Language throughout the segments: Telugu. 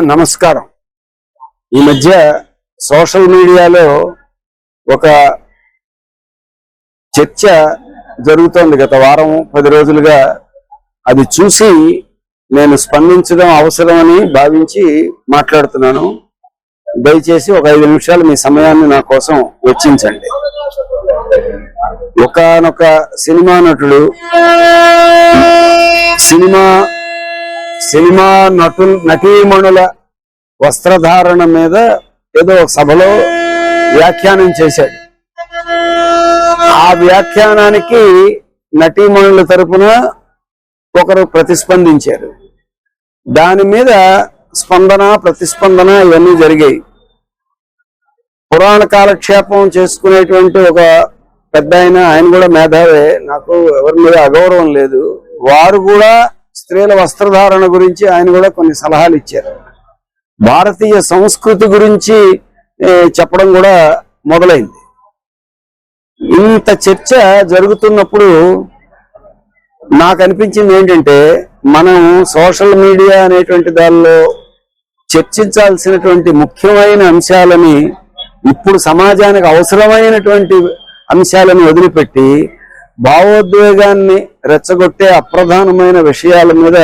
నమస్కారం. ఈ మధ్య సోషల్ మీడియాలో ఒక చర్చ జరుగుతోంది. గత వారం పది రోజులుగా అది చూసి నేను స్పందించడం అవసరమని భావించి మాట్లాడుతున్నాను. దయచేసి ఒక ఐదు నిమిషాలు మీ సమయాన్ని నా కోసం వెచ్చించండి. ఒకనొక సినిమా నటుడు సినిమా సినిమా నటు నటీమణుల వస్త్రధారణ మీద ఏదో ఒక సభలో వ్యాఖ్యానం చేశాడు. ఆ వ్యాఖ్యానానికి నటీమణుల తరపున ఒకరు ప్రతిస్పందించారు. దాని మీద స్పందన ప్రతిస్పందన ఇవన్నీ జరిగాయి. పురాణ కాలక్షేపం చేసుకునేటువంటి ఒక పెద్ద ఆయన ఆయన కూడా మేధావే. నాకు ఎవరి మీద అగౌరవం లేదు. వారు కూడా స్త్రీల వస్త్రధారణ గురించి ఆయన కూడా కొన్ని సలహాలు ఇచ్చారు. భారతీయ సంస్కృతి గురించి చెప్పడం కూడా మొదలైంది. ఇంత చర్చ జరుగుతున్నప్పుడు నాకు అనిపించింది ఏంటంటే మనం సోషల్ మీడియా అనేటువంటి దానిలో చర్చించాల్సినటువంటి ముఖ్యమైన అంశాలని ఇప్పుడు సమాజానికి అవసరమైనటువంటి అంశాలను వదిలిపెట్టి భావోద్వేగాన్ని రెచ్చగొట్టే అప్రధానమైన విషయాల మీద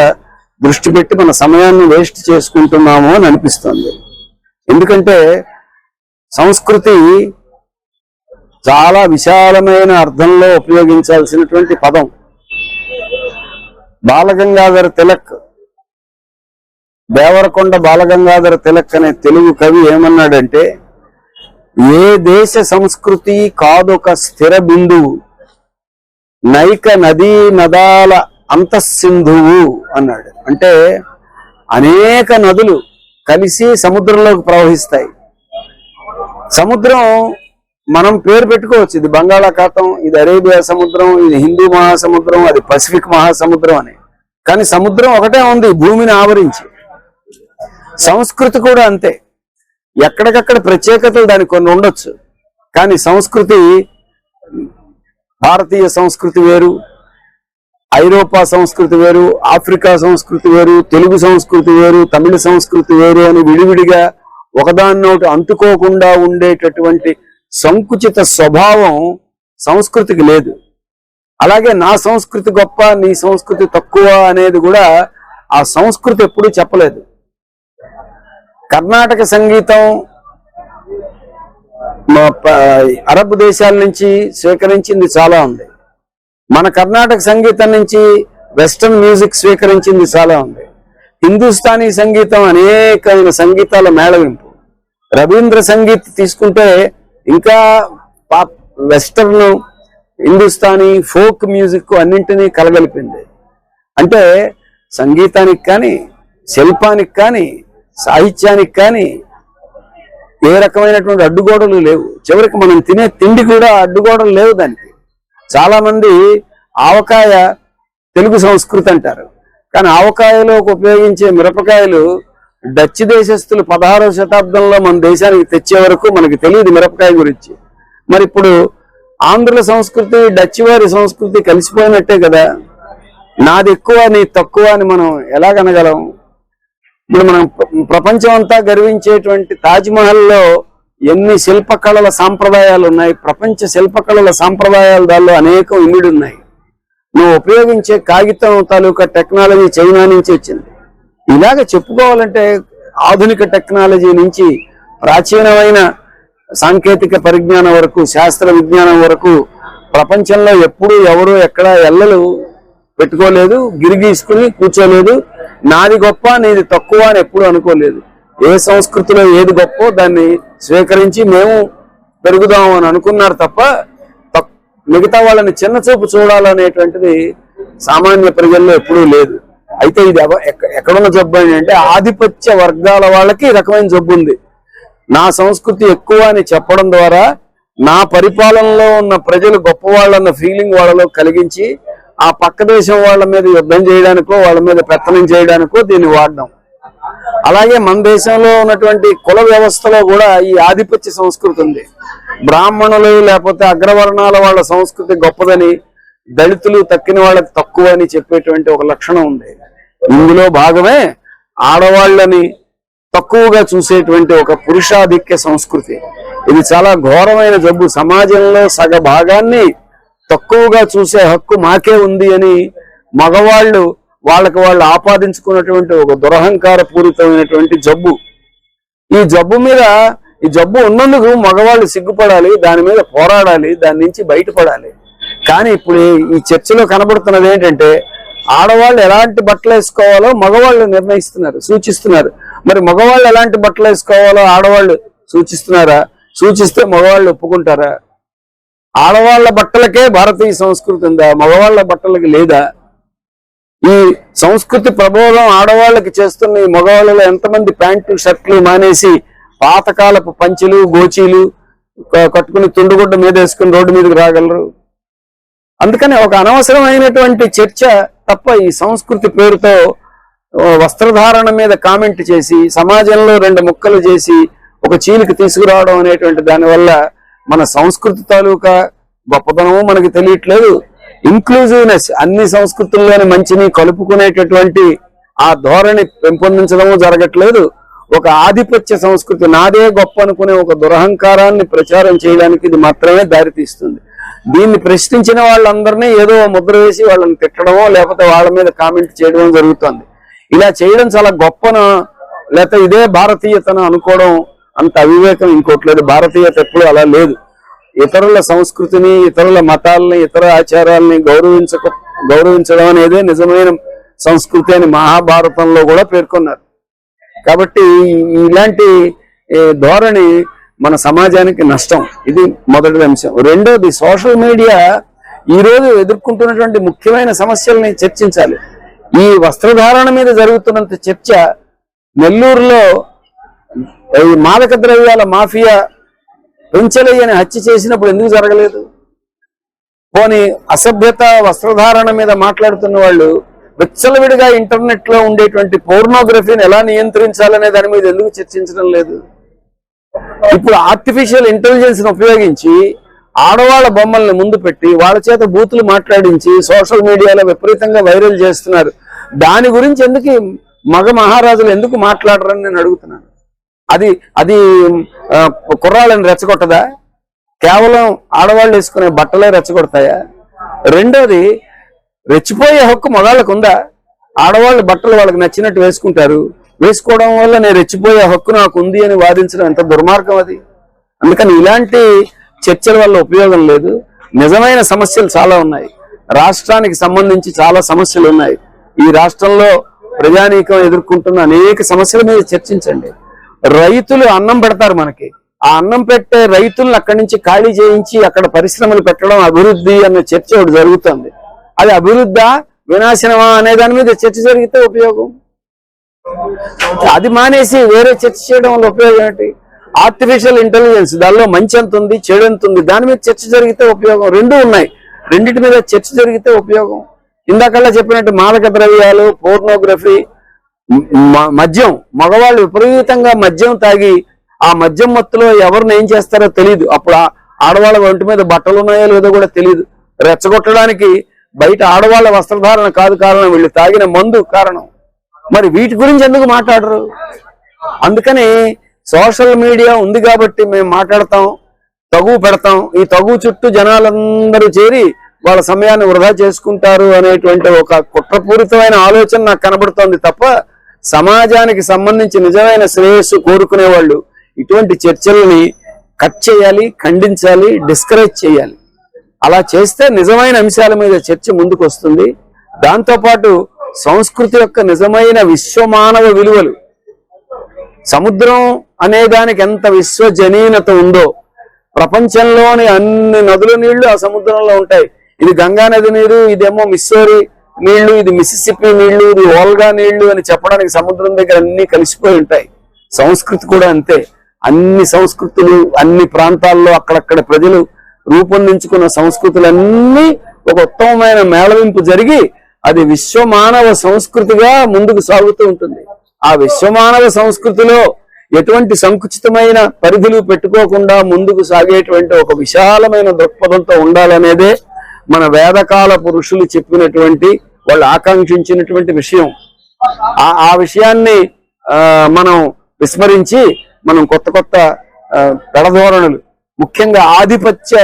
దృష్టి పెట్టి మన సమయాన్ని వేస్ట్ చేసుకుంటున్నాము అని అనిపిస్తుంది. ఎందుకంటే సంస్కృతి చాలా విశాలమైన అర్థంలో ఉపయోగించాల్సినటువంటి పదం. బాలగంగాధర తిలక్ దేవరకొండ బాలగంగాధర తిలక్ అనే తెలుగు కవి ఏమన్నాడంటే ఏ దేశ సంస్కృతి కాదొక స్థిర బిందువు నైక నదీ నదాల అంతఃసింధువు అన్నాడు. అంటే అనేక నదులు కలిసి సముద్రంలోకి ప్రవహిస్తాయి. సముద్రం మనం పేరు పెట్టుకోవచ్చు. ఇది బంగాళాఖాతం ఇది అరేబియా సముద్రం ఇది హిందూ మహాసముద్రం అది పసిఫిక్ మహాసముద్రం అని. కానీ సముద్రం ఒకటే ఉంది భూమిని ఆవరించి. సంస్కృతి కూడా అంతే. ఎక్కడికక్కడ ప్రత్యేకతలు దానికి కొన్ని ఉండొచ్చు. కానీ సంస్కృతి భారతీయ సంస్కృతి వేరు ఐరోపా సంస్కృతి వేరు ఆఫ్రికా సంస్కృతి వేరు తెలుగు సంస్కృతి వేరు తమిళ సంస్కృతి వేరు అని విడివిడిగా ఒకదాన్నోటి అంటుకోకుండా ఉండేటటువంటి సంకుచిత స్వభావం సంస్కృతికి లేదు. అలాగే నా సంస్కృతి గొప్ప నీ సంస్కృతి తక్కువ అనేది కూడా ఆ సంస్కృతి ఎప్పుడూ చెప్పలేదు. కర్ణాటక సంగీతం మా ప- అరబ్ దేశాల నుంచి స్వీకరించింది చాలా ఉంది. మన కర్ణాటక సంగీతం నుంచి వెస్టర్న్ మ్యూజిక్ స్వీకరించింది చాలా ఉంది. హిందుస్థానీ సంగీతం అనేకమైన సంగీతాల మేళవింపు. రవీంద్ర సంగీత్ తీసుకుంటే ఇంకా pop western Hindustani folk music అన్నింటినీ కలగలిపింది. అంటే సంగీతానికి కానీ శిల్పానికి కానీ సాహిత్యానికి కానీ ఏ రకమైనటువంటి అడ్డుగోడలు లేవు. చివరికి మనం తినే తిండి కూడా అడ్డుగోడలు లేవు దానికి. చాలా మంది ఆవకాయ తెలుగు సంస్కృతి అంటారు. కానీ ఆవకాయలో ఉపయోగించే మిరపకాయలు డచ్ దేశస్తులు పదహారవ శతాబ్దంలో మన దేశానికి తెచ్చే వరకు మనకి తెలియదు మిరపకాయ గురించి. మరి ఇప్పుడు ఆంధ్రుల సంస్కృతి డచ్ వారి సంస్కృతి కలిసిపోయినట్టే కదా? నాది ఎక్కువ నీ తక్కువ అని మనం ఎలాగనగలం? ఇప్పుడు మనం ప్రపంచం అంతా గర్వించేటువంటి తాజ్ ఎన్ని శిల్పకళల సాంప్రదాయాలు ఉన్నాయి ప్రపంచ శిల్పకళల సాంప్రదాయాలు దానిలో అనేకం ఇమిడి ఉన్నాయి నువ్వు ఉపయోగించే కాగితం తాలూకా టెక్నాలజీ చైనా నుంచి వచ్చింది. ఇలాగ చెప్పుకోవాలంటే ఆధునిక టెక్నాలజీ నుంచి ప్రాచీనమైన సాంకేతిక పరిజ్ఞానం వరకు శాస్త్ర విజ్ఞానం వరకు ప్రపంచంలో ఎప్పుడు ఎవరు ఎక్కడ ఎల్లలు పెట్టుకోలేదు గిరిగీసుకుని కూర్చోలేదు. నాది గొప్ప నీది తక్కువ అని ఎప్పుడు అనుకోలేదు. ఏ సంస్కృతిలో ఏది గొప్ప దాన్ని స్వీకరించి మేము పెరుగుదాం అని అనుకున్నారు తప్ప తక్- మిగతా వాళ్ళని చిన్న చూపు చూడాలనేటువంటిది సామాన్య ప్రజల్లో ఎప్పుడూ లేదు. అయితే ఇది ఎక్కడున్న జబ్బు అని అంటే ఆధిపత్య వర్గాల వాళ్ళకి ఈ రకమైన జబ్బు ఉంది. నా సంస్కృతి ఎక్కువ అని చెప్పడం ద్వారా నా పరిపాలనలో ఉన్న ప్రజలు గొప్పవాళ్ళన్న ఫీలింగ్ వాళ్ళలో కలిగించి ఆ పక్క దేశం వాళ్ళ మీద యుద్ధం చేయడానికో వాళ్ళ మీద పెత్తనం చేయడానికో దీన్ని వాడడం. అలాగే మన దేశంలో ఉన్నటువంటి కుల వ్యవస్థలో కూడా ఈ ఆధిపత్య సంస్కృతి ఉంది. బ్రాహ్మణులు లేకపోతే అగ్రవర్ణాల వాళ్ళ సంస్కృతి గొప్పదని దళితులు తక్కిన వాళ్ళకి తక్కువ అని చెప్పేటువంటి ఒక లక్షణం ఉంది. ఇందులో భాగమే ఆడవాళ్ళని తక్కువగా చూసేటువంటి ఒక పురుషాధిక్య సంస్కృతి. ఇది చాలా ఘోరమైన జబ్బు. సమాజంలో సగ భాగాన్ని తక్కువగా చూసే హక్కు మాకే ఉంది అని మగవాళ్ళు వాళ్ళకి వాళ్ళు ఆపాదించుకున్నటువంటి ఒక దురహంకార పూరితమైనటువంటి జబ్బు. ఈ జబ్బు మీద ఈ జబ్బు ఉన్నందుకు మగవాళ్ళు సిగ్గుపడాలి దాని మీద పోరాడాలి దాని నుంచి బయటపడాలి. కానీ ఇప్పుడు ఈ- చర్చలో కనబడుతున్నది ఏంటంటే ఆడవాళ్ళు ఎలాంటి బట్టలు వేసుకోవాలో మగవాళ్ళు నిర్ణయిస్తున్నారు సూచిస్తున్నారు. మరి మగవాళ్ళు ఎలాంటి బట్టలు వేసుకోవాలో ఆడవాళ్ళు సూచిస్తున్నారా? సూచిస్తే మగవాళ్ళు ఒప్పుకుంటారా? ఆడవాళ్ళ బట్టలకే భారతీయ సంస్కృతి ఉందా? మగవాళ్ళ బట్టలకి లేదా? ఈ సంస్కృతి ప్రబోధం ఆడవాళ్ళకి చేస్తున్న ఈ మగవాళ్ళలో ఎంతమంది ప్యాంటు షర్ట్లు మానేసి పాతకాలపు పంచులు గోచీలు కట్టుకుని తుండుగుడ్డ మీద వేసుకుని రోడ్డు మీదకి రాగలరు? అందుకని ఒక అనవసరమైనటువంటి చర్చ తప్ప ఈ సంస్కృతి పేరుతో వస్త్రధారణ మీద కామెంట్ చేసి సమాజంలో రెండు ముక్కలు చేసి ఒక చీలికి తీసుకురావడం అనేటువంటి దానివల్ల మన సంస్కృతి తాలూకా గొప్పతనము మనకి తెలియట్లేదు. ఇంక్లూజివ్నెస్ అన్ని సంస్కృతుల్లోని మంచిని కలుపుకునేటటువంటి ఆ ధోరణి పెంపొందించడము జరగట్లేదు. ఒక ఆధిపత్య సంస్కృతి నాదే గొప్ప అనుకునే ఒక దురహంకారాన్ని ప్రచారం చేయడానికి ఇది మాత్రమే దారితీస్తుంది. దీన్ని ప్రశ్నించిన వాళ్ళందరినీ ఏదో ముద్ర వేసి వాళ్ళని తిట్టడమో లేకపోతే వాళ్ళ మీద కామెంట్ చేయడమో జరుగుతుంది. ఇలా చేయడం చాలా గొప్పన? లేకపోతే ఇదే భారతీయతను అనుకోవడం అంత అవివేకం ఇంకోట్లేదు భారతీయత ఎప్పుడు అలా లేదు. ఇతరుల సంస్కృతిని ఇతరుల మతాలని ఇతర ఆచారాలని గౌరవించక గౌరవించడం అనేదే నిజమైన సంస్కృతి అని మహాభారతంలో కూడా పేర్కొన్నారు. కాబట్టి ఇలాంటి ధోరణి మన సమాజానికి నష్టం. ఇది మొదటి అంశం. రెండోది సోషల్ మీడియా ఈ రోజు ఎదుర్కొంటున్నటువంటి ముఖ్యమైన సమస్యల్ని చర్చించాలి. ఈ వస్త్రధారణ మీద జరుగుతున్నంత చర్చ నెల్లూరులో ఈ మాదక ద్రవ్యాల మాఫియా పెంచలేయని హత్య చేసినప్పుడు ఎందుకు జరగలేదు? పోని అసభ్యత వస్త్రధారణ మీద మాట్లాడుతున్న వాళ్ళు విచ్చలవిడిగా ఇంటర్నెట్లో ఉండేటువంటి పోర్నోగ్రఫీని ఎలా నియంత్రించాలనే దాని మీద ఎందుకు చర్చించడం లేదు? ఇప్పుడు ఆర్టిఫిషియల్ ఇంటెలిజెన్స్ను ఉపయోగించి ఆడవాళ్ళ బొమ్మల్ని ముందు పెట్టి వాళ్ళ చేత బూతులు మాట్లాడించి సోషల్ మీడియాలో విపరీతంగా వైరల్ చేస్తున్నారు. దాని గురించి ఎందుకు మగ మహారాజులు ఎందుకు మాట్లాడరని నేను అడుగుతున్నాను. అది అది కుర్రాళ్ళని రెచ్చగొట్టదా? కేవలం ఆడవాళ్ళు వేసుకునే బట్టలే రెచ్చగొడతాయా? రెండోది రెచ్చిపోయే హక్కు మగాళ్ళకు ఉందా ఆడవాళ్ళు బట్టలు వాళ్ళకి నచ్చినట్టు వేసుకుంటారు. వేసుకోవడం వల్ల నేను రెచ్చిపోయే హక్కు నాకు ఉంది అని వాదించడం ఎంత దుర్మార్గం అది? అందుకని ఇలాంటి చర్చల వల్ల ఉపయోగం లేదు. నిజమైన సమస్యలు చాలా ఉన్నాయి. రాష్ట్రానికి సంబంధించి చాలా సమస్యలు ఉన్నాయి. ఈ రాష్ట్రంలో ప్రజానీకం ఎదుర్కొంటున్న అనేక సమస్యల మీద చర్చించండి. రైతులు అన్నం పెడతారు మనకి. ఆ అన్నం పెట్టే రైతులను అక్కడి నుంచి ఖాళీ చేయించి అక్కడ పరిశ్రమలు పెట్టడం అభివృద్ధి అన్న చర్చ ఒకటి జరుగుతుంది. అది అభివృద్ధా వినాశనమా అనే దాని మీద చర్చ జరిగితే ఉపయోగం? అది మానేసి వేరే చర్చ చేయడం వల్ల ఉపయోగం ఏంటి? ఆర్టిఫిషియల్ ఇంటెలిజెన్స్ దానిలో మంచి ఎంత ఉంది చెడు ఎంత ఉంది దాని మీద చర్చ జరిగితే ఉపయోగం? రెండు ఉన్నాయి. రెండింటి మీద చర్చ జరిగితే ఉపయోగం? ఇందాకల్లా చెప్పినట్టు మాదక ద్రవ్యాలు పోర్నోగ్రఫీ మద్యం మగవాళ్ళు విపరీతంగా మద్యం తాగి ఆ మద్యం మత్తులో ఎవరిని ఏం చేస్తారో తెలియదు అప్పుడు ఆడవాళ్ళ ఒంటి మీద బట్టలు ఉన్నాయో లేదో కూడా తెలియదు రెచ్చగొట్టడానికి బయట ఆడవాళ్ళ వస్త్రధారణ కాదు కారణం వీళ్ళు తాగిన మందు కారణం. మరి వీటి గురించి ఎందుకు మాట్లాడరు? అందుకని సోషల్ మీడియా ఉంది కాబట్టి మేము మాట్లాడతాం తగు పెడతాం. ఈ తగు చుట్టూ జనాలందరూ చేరి వాళ్ళ సమయాన్ని వృధా చేసుకుంటారు అనేటువంటి ఒక కుట్రపూరితమైన ఆలోచన నాకు కనబడుతోంది తప్ప సమాజానికి సంబంధించి నిజమైన శ్రేయస్సు కోరుకునే వాళ్ళు ఇటువంటి చర్చల్ని కట్ చేయాలి ఖండించాలి డిస్కరేజ్ చేయాలి. అలా చేస్తే నిజమైన అంశాల మీద చర్చ ముందుకు వస్తుంది దాంతోపాటు సంస్కృతి యొక్క నిజమైన విశ్వమానవ విలువలు. సముద్రం అనే దానికి ఎంత విశ్వజనీనత ఉందో ప్రపంచంలోని అన్ని నదుల నీళ్ళు ఆ సముద్రంలో ఉంటాయి. ఇది గంగా నది నీరు ఇదేమో మిస్సోరి నీళ్ళు ఇది మిసిసిపి నీళ్ళు ఇది ఓల్గా నీళ్ళు అని చెప్పడానికి సముద్రం దగ్గర అన్ని కలిసిపోయి ఉంటాయి. సంస్కృతి కూడా అంతే. అన్ని సంస్కృతులు అన్ని ప్రాంతాల్లో అక్కడక్కడ ప్రజలు రూపొందించుకున్న సంస్కృతులన్నీ ఒక ఉత్తమమైన మేళవింపు జరిగి అది విశ్వమానవ సంస్కృతిగా ముందుకు సాగుతూ ఉంటుంది. ఆ విశ్వమానవ సంస్కృతిలో ఎటువంటి సంకుచితమైన పరిధులు పెట్టుకోకుండా ముందుకు సాగేటువంటి ఒక విశాలమైన దృక్పథంతో ఉండాలనేదే మన వేదకాల పురుషులు చెప్పినటువంటి వాళ్ళు ఆకాంక్షించినటువంటి విషయం. ఆ ఆ విషయాన్ని మనం విస్మరించి మనం కొత్త కొత్త పెడధోరణులు ముఖ్యంగా ఆధిపత్య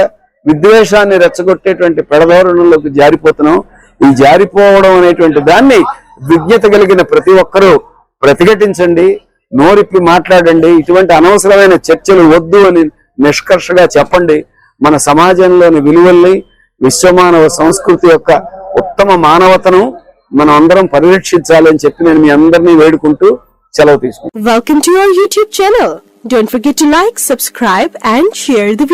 విద్వేషాన్ని రెచ్చగొట్టేటువంటి పెడధోరణులకు జారిపోతున్నాం. ఈ జారిపోవడం అనేటువంటి దాన్ని విజ్ఞత కలిగిన ప్రతి ఒక్కరూ ప్రతిఘటించండి నోరిప్పి మాట్లాడండి ఇటువంటి అనవసరమైన చర్చలు వద్దు అని నిష్కర్షగా చెప్పండి. మన సమాజంలోని విలువల్ని విశ్వమానవ సంస్కృతి యొక్క ఉత్తమ మానవతను మనం అందరం పరిరక్షించాలి అని చెప్పి నేను మీ అందరినీ వేడుకుంటూ సెలవు తీసుకుంటాను YouTube channel don't like subscribe and share the